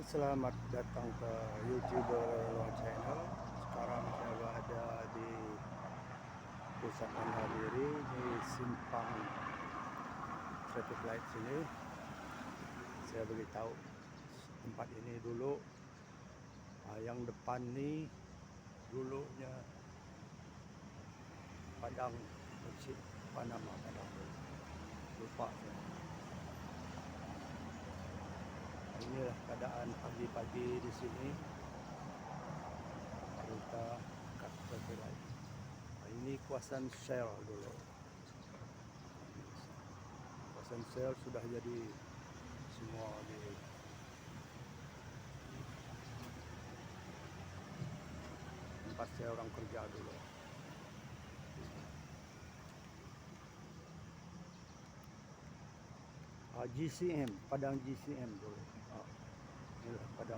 selamat datang ke YouTuber Luar Channel. Sekarang saya berada di pusat bandar diri di simpang traffic light sini. Saya beritahu tempat ini dulu ah, yang depan ni dulunya padang masjid Panama padang lupa saya. Inilah keadaan pagi-pagi di sini. Kita kat bergerak ini kawasan Shell dulu. Kawasan Shell sudah jadi semua di tempat saya orang kerja dulu. Ah, GCM, Padang GCM dulu.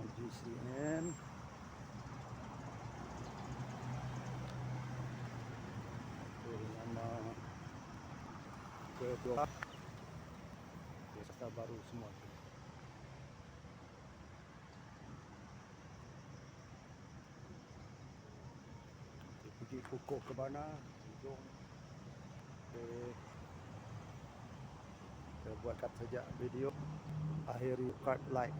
GCM. Itu nama kedua desa baru semua. tu. Okey, Pergi pukul ke mana? Hujung. Okay. Saya buatkan saja video akhiri card like